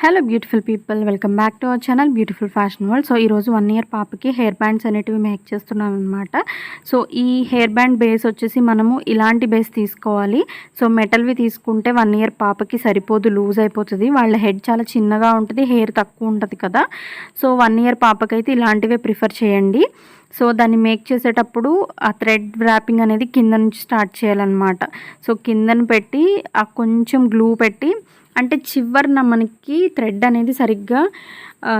Hello beautiful people welcome back to our channel beautiful fashion world so ఈరోజు one year పాపకి hair bands అనేటివి make చేస్తున్నాను అనమాట so ఈ హెయిర్ బ్యాండ్ బేస్ వచ్చేసి మనము ఇలాంటి బేస్ తీసుకోవాలి. సో మెటల్వి తీసుకుంటే వన్ ఇయర్ పాపకి సరిపోదు లూజ్ అయిపోతుంది. వాళ్ళ హెడ్ చాలా చిన్నగా ఉంటుంది హెయిర్ తక్కువ ఉంటుంది కదా. సో వన్ ఇయర్ పాపకైతే ఇలాంటివే ప్రిఫర్ చేయండి. సో దాన్ని మేక్ చేసేటప్పుడు ఆ థ్రెడ్ ర్యాపింగ్ అనేది కింద నుంచి స్టార్ట్ చేయాలన్నమాట. సో కిందను పెట్టి ఆ కొంచెం గ్లూ పెట్టి అంటే చివరిన మనకి థ్రెడ్ అనేది సరిగ్గా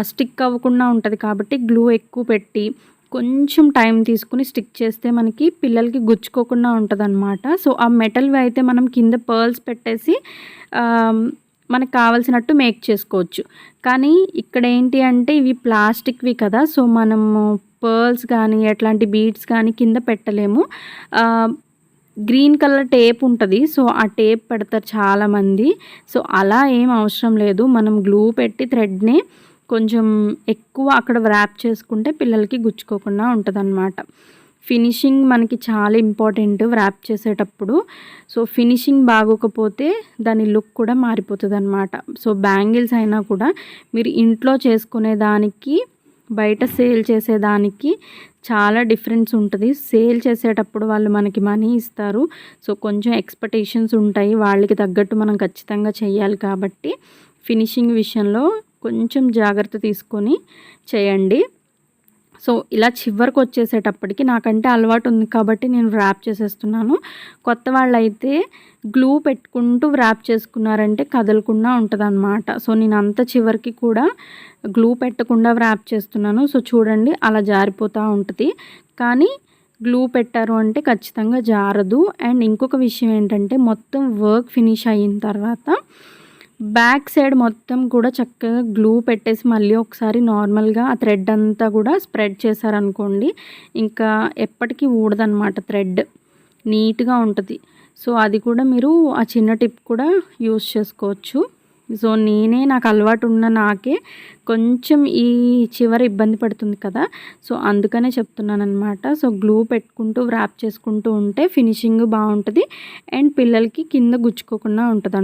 స్టిక్ అవ్వకుండా ఉంటుంది కాబట్టి గ్లూ ఎక్కువ పెట్టి కొంచెం టైం తీసుకుని స్టిక్ చేస్తే మనకి పిల్లలకి గుచ్చుకోకుండా ఉంటుంది సో ఆ మెటల్వి అయితే మనం కింద పర్ల్స్ పెట్టేసి మనకు కావాల్సినట్టు మేక్ చేసుకోవచ్చు. కానీ ఇక్కడ ఏంటి అంటే ఇవి ప్లాస్టిక్వి కదా సో మనము పర్ల్స్ కానీ అట్లాంటి బీడ్స్ కానీ కింద పెట్టలేము. గ్రీన్ కలర్ టేప్ ఉంటుంది. సో ఆ టేప్ పెడతారు చాలామంది. సో అలా ఏం అవసరం లేదు. మనం గ్లూ పెట్టి థ్రెడ్ని కొంచెం ఎక్కువ అక్కడ వ్రాప్ చేసుకుంటే పిల్లలకి గుచ్చుకోకుండా ఉంటుంది ఫినిషింగ్ మనకి చాలా ఇంపార్టెంట్ వ్రాప్ చేసేటప్పుడు. సో ఫినిషింగ్ బాగోకపోతే దాని లుక్ కూడా మారిపోతుంది అనమాట సో బ్యాంగిల్స్ అయినా కూడా మీరు ఇంట్లో చేసుకునే దానికి బయట సేల్ చేసేదానికి చాలా డిఫరెన్స్ ఉంటుంది. సేల్ చేసేటప్పుడు వాళ్ళు మనకి మనీ ఇస్తారు. సో కొంచెం ఎక్స్పెక్టేషన్స్ ఉంటాయి. వాళ్ళకి తగ్గట్టు మనం ఖచ్చితంగా చేయాలి కాబట్టి ఫినిషింగ్ విషయంలో కొంచెం జాగ్రత్త తీసుకొని చేయండి. సో ఇలా చివరికి వచ్చేసేటప్పటికి నాకంటే అలవాటు ఉంది కాబట్టి నేను ర్యాప్ చేసేస్తున్నాను. కొత్త వాళ్ళైతే గ్లూ పెట్టుకుంటూ ర్యాప్ చేసుకున్నారంటే కదలకుండా ఉంటుంది సో నేను అంత చివరికి కూడా గ్లూ పెట్టకుండా ర్యాప్ చేస్తున్నాను. సో చూడండి అలా జారిపోతూ ఉంటుంది. కానీ గ్లూ పెట్టారు అంటే ఖచ్చితంగా జారదు. అండ్ ఇంకొక విషయం ఏంటంటే మొత్తం వర్క్ ఫినిష్ అయిన తర్వాత బ్యాక్ సైడ్ మొత్తం కూడా చక్కగా గ్లూ పెట్టేసి మళ్ళీ ఒకసారి నార్మల్గా ఆ థ్రెడ్ అంతా కూడా స్ప్రెడ్ చేశారనుకోండి ఇంకా ఎప్పటికీ ఊడదనమాట థ్రెడ్ నీట్గా ఉంటుంది. సో అది కూడా మీరు ఆ చిన్న టిప్ కూడా యూస్ చేసుకోవచ్చు. సో నేనే నాకు అలవాటు ఉన్న నాకే కొంచెం ఈ చివరి ఇబ్బంది పడుతుంది కదా. సో అందుకనే చెప్తున్నాను అనమాట సో గ్లూ పెట్టుకుంటూ వ్రాప్ చేసుకుంటూ ఉంటే ఫినిషింగ్ బాగుంటుంది. అండ్ పిల్లలకి కింద గుచ్చుకోకుండా ఉంటుంది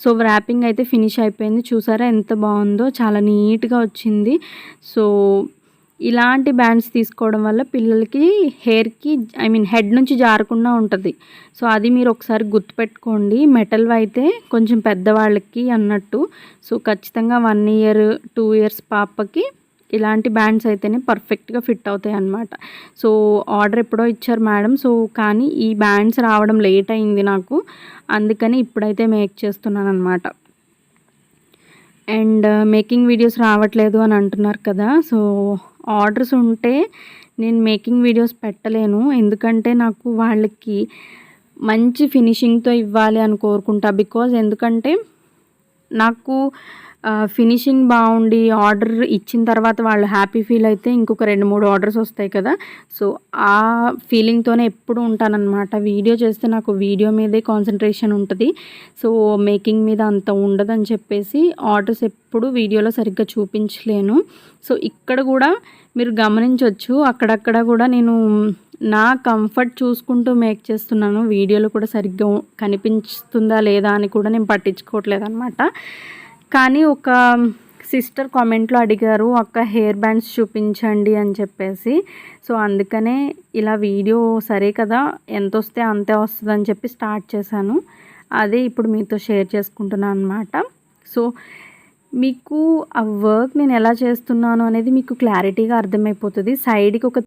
సో వ్రాపింగ్ అయితే ఫినిష్ అయిపోయింది. చూసారా ఎంత బాగుందో? చాలా నీట్గా వచ్చింది. సో ఇలాంటి బ్యాండ్స్ తీసుకోవడం వల్ల పిల్లలకి హెయిర్కి ఐ మీన్ హెడ్ నుంచి జారకుండా ఉంటుంది. సో అది మీరు ఒకసారి గుర్తుపెట్టుకోండి. మెటల్ అయితే కొంచెం పెద్దవాళ్ళకి అన్నట్టు. సో ఖచ్చితంగా వన్ ఇయర్ టూ ఇయర్స్ పాపకి ఇలాంటి బ్యాండ్స్ అయితేనే పర్ఫెక్ట్గా ఫిట్ అవుతాయి అన్నమాట. సో ఆర్డర్ ఎప్పుడో ఇచ్చారు మేడం. సో కానీ ఈ బ్యాండ్స్ రావడం లేట్ అయింది నాకు. అందుకని ఇప్పుడైతే మేక్ చేస్తున్నాను అనమాట అండ్ uh, మేకింగ్ వీడియోస్ రావట్లేదు అని అంటున్నారు కదా. సో ఆర్డర్స్ ఉంటే నేను మేకింగ్ వీడియోస్ పెట్టలేను. ఎందుకంటే నాకు వాళ్ళకి మంచి ఫినిషింగ్తో ఇవ్వాలి అని కోరుకుంటా. బికాజ్ ఎందుకంటే నాకు ఫినిషింగ్ బాగుండి ఆర్డర్ ఇచ్చిన తర్వాత వాళ్ళు హ్యాపీ ఫీల్ అయితే ఇంకొక రెండు మూడు ఆర్డర్స్ వస్తాయి కదా. సో ఆ ఫీలింగ్తోనే ఎప్పుడు ఉంటానన్నమాట. వీడియో చేస్తే నాకు వీడియో మీదే కాన్సన్ట్రేషన్ ఉంటుంది. సో మేకింగ్ మీద అంత ఉండదని చెప్పేసి ఆర్డర్స్ ఎప్పుడు వీడియోలో సరిగ్గా చూపించలేను. సో ఇక్కడ కూడా మీరు గమనించవచ్చు అక్కడక్కడ కూడా నేను నా కంఫర్ట్ చూసుకుంటూ మేక్ చేస్తున్నాను. వీడియోలో కూడా సరిగ్గా కనిపిస్తుందా లేదా అని కూడా నేను పట్టించుకోవట్లేదు అనమాట కానీ ఒక సిస్టర్ కామెంట్లో అడిగారు అక్క హెయిర్ బ్యాండ్స్ చూపించండి అని చెప్పేసి. సో అందుకనే ఇలా వీడియో సరే కదా ఎంత వస్తే అంతే వస్తుంది అని చెప్పి స్టార్ట్ చేశాను. అదే ఇప్పుడు మీతో షేర్ చేసుకుంటున్నాను అనమాట సో మీకు ఆ వర్క్ నేను ఎలా చేస్తున్నాను అనేది మీకు క్లారిటీగా అర్థమైపోతుంది. సైడ్కి ఒక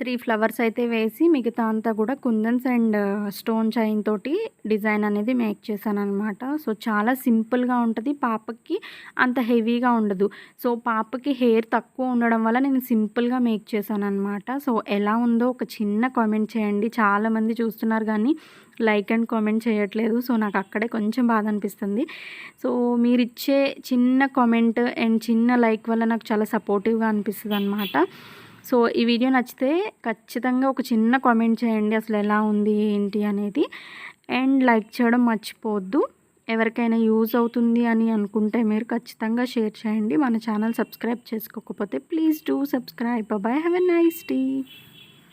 త్రీ ఫ్లవర్స్ అయితే వేసి మిగతా అంతా కూడా కుందన్స్ అండ్ స్టోన్ చైన్ తోటి డిజైన్ అనేది మేక్ చేశాను అనమాట సో చాలా సింపుల్గా ఉంటుంది. పాపకి అంత హెవీగా ఉండదు. సో పాపకి హెయిర్ తక్కువ ఉండడం వల్ల నేను సింపుల్గా మేక్ చేశాను అనమాట సో ఎలా ఉందో ఒక చిన్న కామెంట్ చేయండి. చాలామంది చూస్తున్నారు కానీ లైక్ అండ్ కామెంట్ చేయట్లేదు. సో నాకు అక్కడే కొంచెం బాధ అనిపిస్తుంది. సో మీరు ఇచ్చే చిన్న కామెంట్ అండ్ చిన్న లైక్ వల్ల నాకు చాలా సపోర్టివ్గా అనిపిస్తుంది అనమాట సో ఈ వీడియో నచ్చితే ఖచ్చితంగా ఒక చిన్న కామెంట్ చేయండి అసలు ఎలా ఉంది ఏంటి అనేది. అండ్ లైక్ చేయడం మర్చిపోవద్దు. ఎవరికైనా యూజ్ అవుతుంది అని అనుకుంటే మీరు ఖచ్చితంగా షేర్ చేయండి. మన ఛానల్ సబ్స్క్రైబ్ చేసుకోకపోతే please do subscribe bye have a nice day